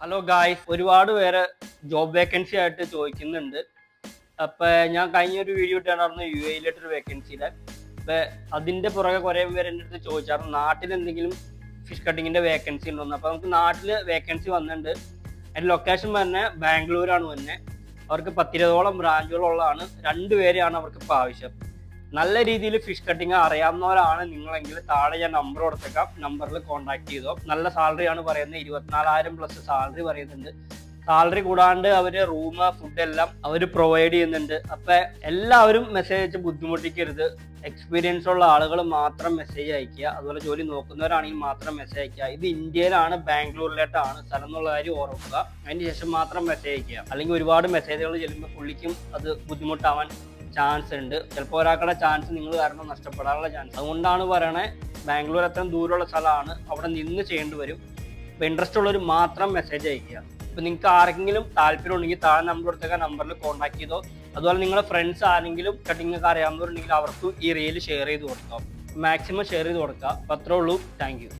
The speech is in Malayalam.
ഹലോ ഗായ്സ് ഒരുപാട് പേര് ജോബ് വേക്കൻസി ആയിട്ട് ചോദിക്കുന്നുണ്ട്. അപ്പൊ ഞാൻ കഴിഞ്ഞൊരു വീഡിയോ ഇട്ടാണ് യു എയിലോട്ടൊരു വേക്കൻസിയിലെ അപ്പൊ അതിന്റെ പുറകെ കുറെ പേര് എന്റെ അടുത്ത് ചോദിച്ചായിരുന്നു നാട്ടിൽ എന്തെങ്കിലും ഫിഷ് കട്ടിങ്ങിന്റെ വേക്കൻസി ഉണ്ടോന്ന്. അപ്പൊ നമുക്ക് നാട്ടിൽ വേക്കൻസി വന്നിട്ടുണ്ട്. അതിന്റെ ലൊക്കേഷൻ തന്നെ ബാംഗ്ലൂരാണ് തന്നെ. അവർക്ക് പത്തിരുപതോളം ബ്രാഞ്ചുകളുള്ളതാണ് രണ്ടുപേരെയാണ് അവർക്ക് ഇപ്പോൾ ആവശ്യം. നല്ല രീതിയിൽ ഫിഷ് കട്ടിങ് അറിയാവുന്നവരാണ് നിങ്ങളെങ്കിൽ താഴെ ഞാൻ നമ്പർ കൊടുത്തേക്കാം. നമ്പറിൽ കോൺടാക്ട് ചെയ്തോ. നല്ല സാലറി ആണ് പറയുന്നത്. ഇരുപത്തിനാലായിരം പ്ലസ് സാലറി പറയുന്നുണ്ട്. സാലറി കൂടാണ്ട് അവർ റൂം ഫുഡ് എല്ലാം അവർ പ്രൊവൈഡ് ചെയ്യുന്നുണ്ട്. അപ്പൊ എല്ലാവരും മെസ്സേജ് അയച്ച് ബുദ്ധിമുട്ടിക്കരുത്. എക്സ്പീരിയൻസ് ഉള്ള ആളുകൾ മാത്രം മെസ്സേജ് അയക്കുക. അതുപോലെ ജോലി നോക്കുന്നവരാണെങ്കിൽ മാത്രം മെസ്സേജ് അയക്കുക. ഇത് ഇന്ത്യയിലാണ് ബാംഗ്ലൂരിലേട്ടാണ്. സ്ഥലം എന്നുള്ള കാര്യം ഓർക്കുക അതിന് ശേഷം മാത്രം മെസ്സേജ് അയക്കുക. അല്ലെങ്കിൽ ഒരുപാട് മെസ്സേജുകൾ ചെല്ലുമ്പോൾ പുള്ളിക്കും അത് ബുദ്ധിമുട്ടാവാൻ ചാൻസ് ഉണ്ട്. ചിലപ്പോൾ ഒരാൾക്കുടെ ചാൻസ് നിങ്ങൾ കാരണം നഷ്ടപ്പെടാനുള്ള ചാൻസ് അതുകൊണ്ടാണ് പറയണേ ബാംഗ്ലൂർ അത്രയും ദൂരമുള്ള സ്ഥലമാണ്. അവിടെ നിന്ന് ചെയ്യേണ്ടി വരും. അപ്പോൾ ഇൻട്രസ്റ്റ് ഉള്ളവർ മാത്രം മെസ്സേജ് അയക്കുക ഇപ്പം നിങ്ങൾക്ക് ആർക്കെങ്കിലും താല്പര്യം ഉണ്ടെങ്കിൽ താഴെ നമ്പർ കൊടുത്തേക്ക നമ്പറിൽ കോൺടാക്ട് ചെയ്തോ. അതുപോലെ നിങ്ങളുടെ ഫ്രണ്ട്സ് ആരെങ്കിലും കട്ടിങ്ങൾക്ക് അറിയാവുന്നവരുണ്ടെങ്കിൽ അവർക്ക് ഈ റീൽ ഷെയർ ചെയ്ത് കൊടുക്കാം മാക്സിമം ഷെയർ ചെയ്ത് കൊടുക്കുക. അപ്പോൾ അത്രേ ഉള്ളൂ. താങ്ക്